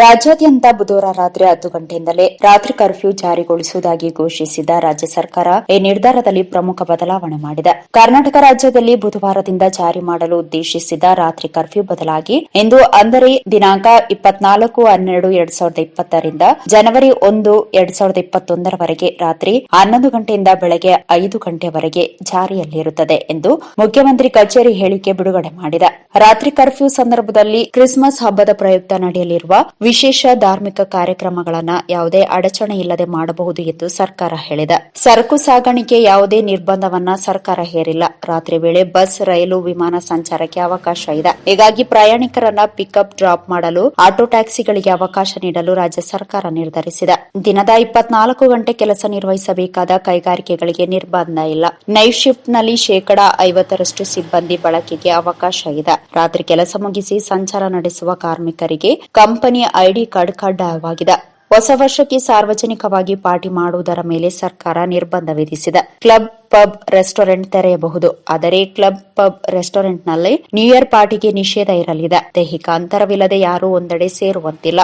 ರಾಜ್ಯಾದ್ಯಂತ ಬುಧವಾರ ರಾತ್ರಿ ಹತ್ತು ಗಂಟೆಯಿಂದಲೇ ರಾತ್ರಿ ಕರ್ಫ್ಯೂ ಜಾರಿಗೊಳಿಸುವುದಾಗಿ ಘೋಷಿಸಿದ ರಾಜ್ಯ ಸರ್ಕಾರ ಈ ನಿರ್ಧಾರದಲ್ಲಿ ಪ್ರಮುಖ ಬದಲಾವಣೆ ಮಾಡಿದೆ. ಕರ್ನಾಟಕ ರಾಜ್ಯದಲ್ಲಿ ಬುಧವಾರದಿಂದ ಜಾರಿ ಮಾಡಲು ಉದ್ದೇಶಿಸಿದ ರಾತ್ರಿ ಕರ್ಫ್ಯೂ ಬದಲಾಗಿ ಇಂದು ಅಂದರೆ ದಿನಾಂಕ ಇಪ್ಪತ್ನಾಲ್ಕು ಹನ್ನೆರಡು ಎರಡ್ ಸಾವಿರದ ಇಪ್ಪತ್ತರಿಂದ ಜನವರಿ ಒಂದು ಎರಡ್ ಸಾವಿರದ ಇಪ್ಪತ್ತೊಂದರವರೆಗೆ ರಾತ್ರಿ ಹನ್ನೊಂದು ಗಂಟೆಯಿಂದ ಬೆಳಗ್ಗೆ ಐದು ಗಂಟೆವರೆಗೆ ಜಾರಿಯಲ್ಲಿರುತ್ತದೆ ಎಂದು ಮುಖ್ಯಮಂತ್ರಿ ಕಚೇರಿ ಹೇಳಿಕೆ ಬಿಡುಗಡೆ ಮಾಡಿದೆ. ರಾತ್ರಿ ಕರ್ಫ್ಯೂ ಸಂದರ್ಭದಲ್ಲಿ ಕ್ರಿಸ್ಮಸ್ ಹಬ್ಬದ ಪ್ರಯುಕ್ತ ನಡೆಯಲಿರುವ ವಿಶೇಷ ಧಾರ್ಮಿಕ ಕಾರ್ಯಕ್ರಮಗಳನ್ನು ಯಾವುದೇ ಅಡಚಣೆ ಇಲ್ಲದೆ ಮಾಡಬಹುದು ಎಂದು ಸರ್ಕಾರ ಹೇಳಿದೆ. ಸರಕು ಸಾಗಾಣಿಕೆ ಯಾವುದೇ ನಿರ್ಬಂಧವನ್ನ ಸರ್ಕಾರ ಹೇರಿಲ್ಲ. ರಾತ್ರಿ ವೇಳೆ ಬಸ್, ರೈಲು, ವಿಮಾನ ಸಂಚಾರಕ್ಕೆ ಅವಕಾಶ ಇದೆ. ಹೀಗಾಗಿ ಪ್ರಯಾಣಿಕರನ್ನ ಪಿಕಪ್, ಡ್ರಾಪ್ ಮಾಡಲು, ಆಟೋ ಟ್ಯಾಕ್ಸಿಗಳಿಗೆ ಅವಕಾಶ ನೀಡಲು ರಾಜ್ಯ ಸರ್ಕಾರ ನಿರ್ಧರಿಸಿದೆ. ದಿನದ ಇಪ್ಪತ್ನಾಲ್ಕು ಗಂಟೆ ಕೆಲಸ ನಿರ್ವಹಿಸಬೇಕಾದ ಕೈಗಾರಿಕೆಗಳಿಗೆ ನಿರ್ಬಂಧ ಇಲ್ಲ. ನೈಟ್ ಶಿಫ್ಟ್ನಲ್ಲಿ ಶೇಕಡಾ ಐವತ್ತರಷ್ಟು ಸಿಬ್ಬಂದಿ ಬಳಕೆಗೆ ಅವಕಾಶ ಇದೆ. ರಾತ್ರಿ ಕೆಲಸ ಮುಗಿಸಿ ಸಂಚಾರ ನಡೆಸುವ ಕಾರ್ಮಿಕರಿಗೆ ಕಂಪನಿ ಐಡಿ ಕಾರ್ಡ್ ಕಡ್ಡಾಯವಾಗಿದೆ. ಹೊಸ ವರ್ಷಕ್ಕೆ ಸಾರ್ವಜನಿಕವಾಗಿ ಪಾರ್ಟಿ ಮಾಡುವುದರ ಮೇಲೆ ಸರ್ಕಾರ ನಿರ್ಬಂಧ ವಿಧಿಸಿದೆ. ಕ್ಲಬ್, ಪಬ್, ರೆಸ್ಟೋರೆಂಟ್ ತೆರೆಯಬಹುದು. ಆದರೆ ಕ್ಲಬ್, ಪಬ್, ರೆಸ್ಟೋರೆಂಟ್ನಲ್ಲಿ ನ್ಯೂ ಇಯರ್ ಪಾರ್ಟಿಗೆ ನಿಷೇಧ ಇರಲಿದೆ. ದೈಹಿಕ ಅಂತರವಿಲ್ಲದೆ ಯಾರೂ ಒಂದೆಡೆ ಸೇರುವಂತಿಲ್ಲ.